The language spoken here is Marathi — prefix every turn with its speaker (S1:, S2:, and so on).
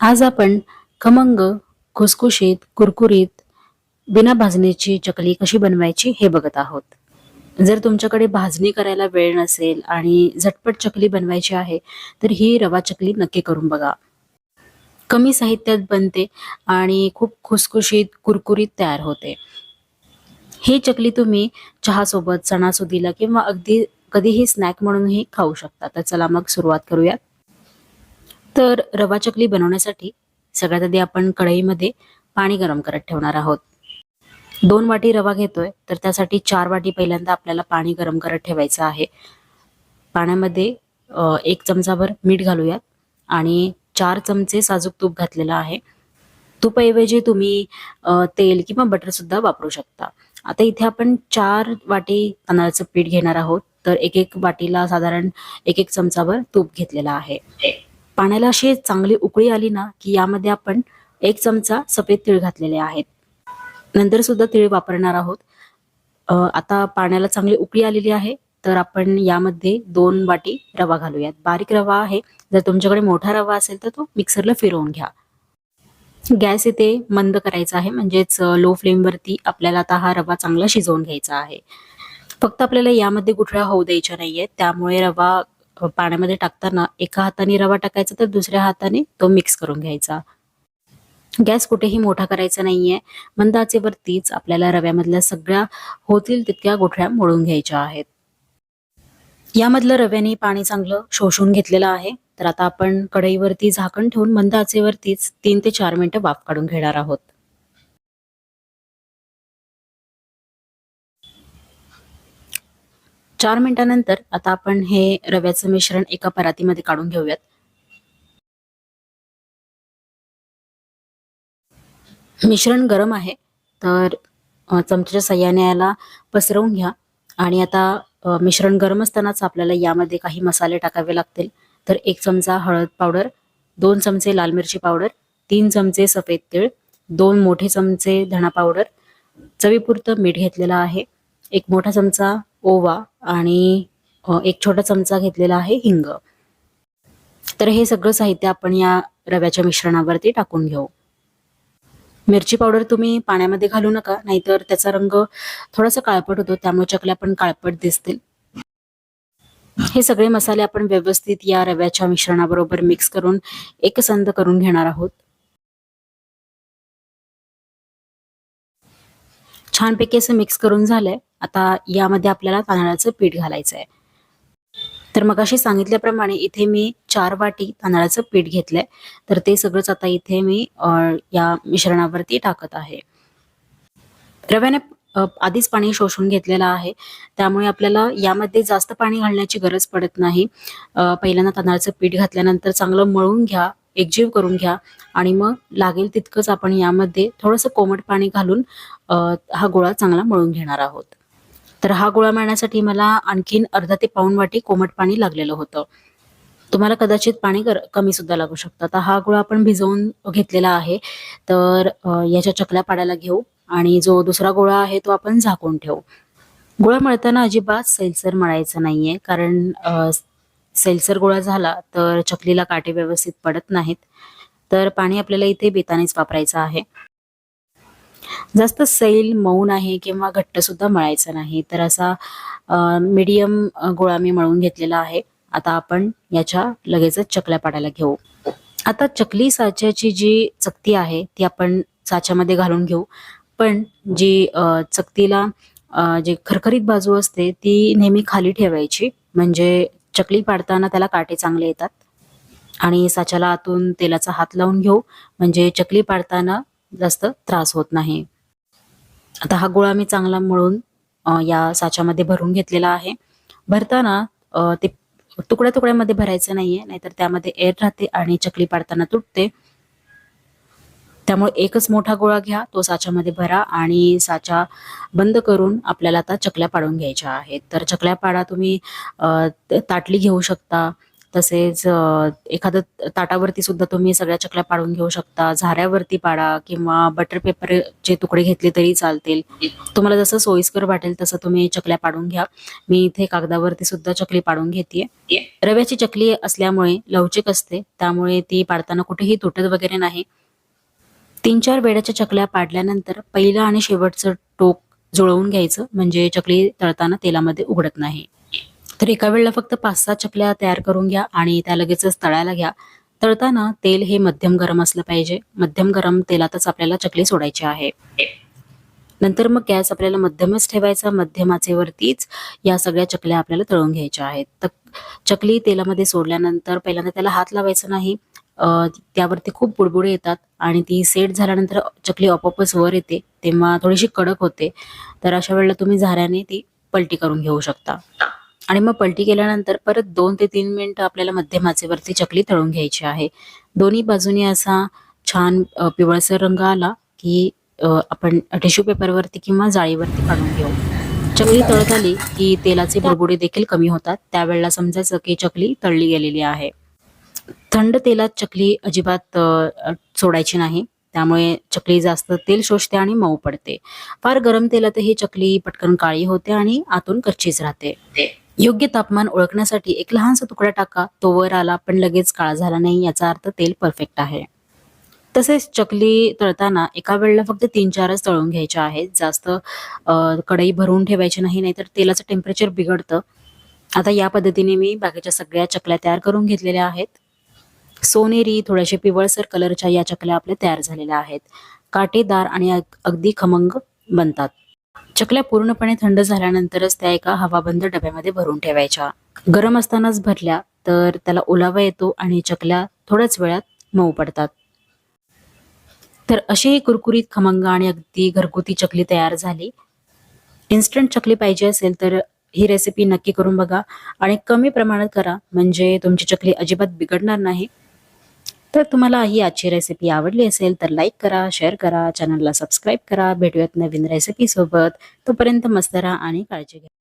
S1: आज आपण खमंग खुसखुशीत कुरकुरीत बिना भाजणीची चकली कशी बनवायची हे बघत आहोत. जर तुमच्याकडे भाजणी करायला वेळ नसेल आणि झटपट चकली बनवायची आहे तर ही रवा चकली नक्की करून बघा. कमी साहित्यात बनते आणि खूप खुसखुशीत कुरकुरीत तयार होते. ही चकली तुम्ही चहासोबत सणासुदीला किंवा अगदी कधीही स्नॅक म्हणूनही खाऊ शकता. तर चला मग सुरुवात करूयात. तर रवा चकली बनवण्यासाठी सगळ्यात आधी आपण कढईमध्ये पाणी गरम करत ठेवणार आहोत. दोन वाटी रवा घेतोय तर त्यासाठी चार वाटी पहिल्यांदा आपल्याला पाणी गरम करत ठेवायचं आहे. पाण्यामध्ये एक चमचाभर मीठ घालूयात आणि चार चमचे साजूक तूप घातलेलं आहे. तुपाऐवजी तुम्ही तेल किंवा बटर सुद्धा वापरू शकता. आता इथे आपण चार वाटी तांदळाचं पीठ घेणार आहोत तर एक एक वाटीला साधारण एक एक चमचाभर तूप घेतलेला आहे. पाण्याला अशी चांगली उकळी आली ना की यामध्ये आपण एक चमचा सफेद तीळ घातलेले आहेत. नंतर सुद्धा तीळ वापरणार आहोत. आता पाण्याला चांगली उकळी आलेली आहे तर आपण यामध्ये दोन वाटी रवा घालूयात. बारीक रवा आहे. जर तुमच्याकडे मोठा रवा असेल तर तो मिक्सरला फिरवून घ्या. गॅस इथे मंद करायचा आहे म्हणजेच लो फ्लेमवरती आपल्याला आता हा रवा चांगला शिजवून घ्यायचा आहे. फक्त आपल्याला यामध्ये गुठळ्या होऊ द्यायच्या नाहीये त्यामुळे रवा पाण्यामध्ये टाकताना एका हाताने रवा टाकायचा तर दुसऱ्या हाताने तो मिक्स करून घ्यायचा. गॅस कुठेही मोठा करायचा नाहीये. मंद आचेवरतीच आपल्याला रव्यामधल्या सगळ्या होतील तितक्या गोठळ्या मोडून घ्यायच्या आहेत. यामधलं रव्याने पाणी चांगलं शोषून घेतलेलं आहे. तर आता आपण कढईवरती झाकण ठेवून मंद आचेवरतीच तीन ते चार मिनिटं वाफ काढून घेणार आहोत. चार मिनिटानंतर आता आपण हे रव्याचं मिश्रण एका परातीमध्ये काढून घेऊयात. मिश्रण गरम आहे तर चमच्याच्या सहाय्याने याला पसरवून घ्या. आणि आता मिश्रण गरम असतानाच आपल्याला यामध्ये काही मसाले टाकावे लागतील. तर एक चमचा हळद पावडर दोन चमचे लाल मिरची पावडर तीन चमचे सफेद तीळ दोन मोठे चमचे धणा पावडर. चवीपुरतं मीठ घेतलेलं आहे. एक मोठा चमचा ओवा आणि एक छोटा चमचा घेतलेला आहे हिंग. तर हे सगळं साहित्य आपण या रव्याच्या मिश्रणावरती टाकून घेऊ. मिरची पावडर तुम्ही पाण्यामध्ये घालू नका नाहीतर त्याचा रंग थोडासा काळपट होतो त्यामुळे चकल्या पण काळपट दिसतील. हे सगळे मसाले आपण व्यवस्थित या रव्याच्या मिश्रणाबरोबर मिक्स करून एकसंध करून घेणार आहोत. छानपैकी असं मिक्स करून झालंय. आता यामध्ये आपल्याला तांदळाचं पीठ घालायचं आहे तर मग अशी सांगितल्याप्रमाणे इथे मी चार वाटी तांदळाचं पीठ घेतलंय. तर ते सगळंच आता इथे मी या मिश्रणावरती टाकत आहे. रव्याने आधीच पाणी शोषून घेतलेलं आहे. त्यामुळे आपल्याला यामध्ये जास्त पाणी घालण्याची गरज पडत नाही. पहिल्यांदा तांदळाचं पीठ घातल्यानंतर चांगलं मळून घ्या. एकजीव करून घ्या. आणि मग लागेल तितकंच आपण यामध्ये थोडंसं कोमट पाणी घालून हा गोळा चांगला मळून घेणार आहोत. तर हा गोळा मळण्यासाठी मला आणखीन अर्धा ते पाऊण वाटी कोमट पाणी लागलेलं होतं. तुम्हाला कदाचित पाणी कमी सुद्धा लागू शकतं. आता हा गोळा आपण भिजवून घेतलेला आहे. तर याच्या चकल्या पाडायला घेऊ आणि जो दुसरा गोळा आहे तो आपण झाकून ठेवू. गोळा मळताना अजिबात सैलसर मळायचं नाहीये. कारण सैलसर गोळा झाला तर चकलीला काटे व्यवस्थित पडत नाहीत तर पाणी आपल्याला इथे बेतानेच वापरायचं आहे. जास्त सैल मऊ आहे किंवा घट्ट सुद्धा मळायचं नाही तर असा मीडियम गोळा मी मळून घेतलेला आहे. आता आपण याच्या लगेचच चकल्या पाडायला घेऊ. आता चकली साच्याची जी चकती आहे ती आपण साच्यामध्ये घालून घेऊ. पण जी चकतीला जी खरखरीत बाजू असते ती नेहमी खाली ठेवायची. म्हणजे चकली पाडताना त्याला काटे चांगले येतात. आणि साच्याला आतून तेलाचा हात लावून घेऊ. म्हणजे चकली पाडताना जास्त त्रास होत नाही. आता हा गोळा मी चांगला मळून या साच्यामध्ये भरून घेतलेला आहे. भरताना ते तुकड्या तुकड्यामध्ये भरायचं नाहीये. नाहीतर त्यामध्ये एअर राहते आणि चकली पाडताना तुटते. त्यामुळे एकच मोठा गोळा घ्या तो साच्यामध्ये भरा आणि साचा बंद करून आपल्याला आता चकल्या पाडून घ्यायच्या आहेत. तर चकल्या पाडा तुम्ही ताटली घेऊ शकता. तसेच एखादं ताटावरती सुद्धा तुम्ही सगळ्या चकल्या पाडून घेऊ शकता. झाऱ्यावरती पाडा किंवा बटर पेपरचे तुकडे घेतले तरी चालतील. तुम्हाला जसं सोयीस्कर वाटेल तसं तुम्ही चकल्या पाडून घ्या. मी इथे कागदावरती सुद्धा चकली पाडून घेते रव्याची चकली असल्यामुळे लवचिक असते. त्यामुळे ती पाडताना कुठेही तुटत वगैरे नाही. तीन चार वेळाच्या चकल्या पाडल्यानंतर पहिलं आणि शेवटचं टोक जुळवून घ्यायचं. म्हणजे चकली तळताना तेलामध्ये उघडत नाही. तर एका वेळेला फक्त पाच सहा चकल्या तयार करून घ्या आणि त्या लगेचच तळायला घ्या. तळताना तेल हे मध्यम गरम असलं पाहिजे. मध्यम गरम तेलातच आपल्याला चकली सोडायची आहे. नंतर मग गॅस आपल्याला मध्यमच ठेवायचा. मध्यम आचेवरतीच या सगळ्या चकल्या आपल्याला तळून घ्यायच्या आहेत. तर चकली तेलामध्ये सोडल्यानंतर पहिल्यांदा त्याला हात लावायचा नाही. त्यावरती खूप बुडबुडे येतात आणि ती सेट झाल्यानंतर चकली आपोआपच वर येते तेव्हा थोडीशी कडक होते. तर अशा वेळेला तुम्ही झाऱ्याने ती पलटी करून घेऊ शकता. आणि मग पलटी केल्यानंतर परत दोन ते तीन मिनिटं आपल्याला मध्यम आचेवरती चकली तळून घ्यायची आहे. दोन्ही बाजूनी असा छान पिवळसर रंग आला की आपण टिश्यू पेपरवरती किंवा जाळीवरती काढून घेऊ. चकली तळत आली की तेलाचे बुडबुडे देखील कमी होतात. त्यावेळेला समजायचं की चकली तळली गेलेली आहे. थंड तेलात चकली अजिबात सोडायची नाही. त्यामुळे चकली जास्त तेल शोषते आणि मऊ पडते. फार गरम तेलात ही चकली पटकन काळी होते आणि आतून कच्चीच राहते. योग्य तापमान ओळखण्यासाठी एक लहानसा तुकडा टाका. तो वर आला पण लगेच काळा झाला नाही याचा अर्थ तेल परफेक्ट आहे. तसेच चकली तळताना एका वेळेला फक्त तीन चारच तळून घ्यायच्या आहेत. जास्त कढई भरून ठेवायची नाही नाहीतर तेलाचं टेम्परेचर बिघडतं. आता या पद्धतीने मी बाकीच्या सगळ्या चकल्या तयार करून घेतलेल्या आहेत. सोनेरी थोड्याशा पिवळसर कलरच्या या चकल्या आपल्या तयार झालेल्या आहेत. काटेदार आणि अगदी खमंग बनतात. चकल्या पूर्णपणे थंड झाल्यानंतरच त्या एका हवाबंद डब्यामध्ये भरून ठेवायच्या. गरम असतानाच भरल्या तर त्याला ओलावा येतो आणि चकल्या थोड्याच वेळात मऊ पडतात. तर अशी ही कुरकुरीत खमंग आणि अगदी घरगुती चकली तयार झाली. इन्स्टंट चकली पाहिजे असेल तर ही रेसिपी नक्की करून बघा आणि कमी प्रमाणात करा. म्हणजे तुमची चकली अजिबात बिघडणार नाही. तर तुम्हाला ही आजची रेसिपी आवडली असेल तर लाईक करा शेअर करा चॅनलला सबस्क्राईब करा. भेटूयात नवीन रेसिपी सोबत. तोपर्यंत मस्त राहा आणि काळजी घ्या.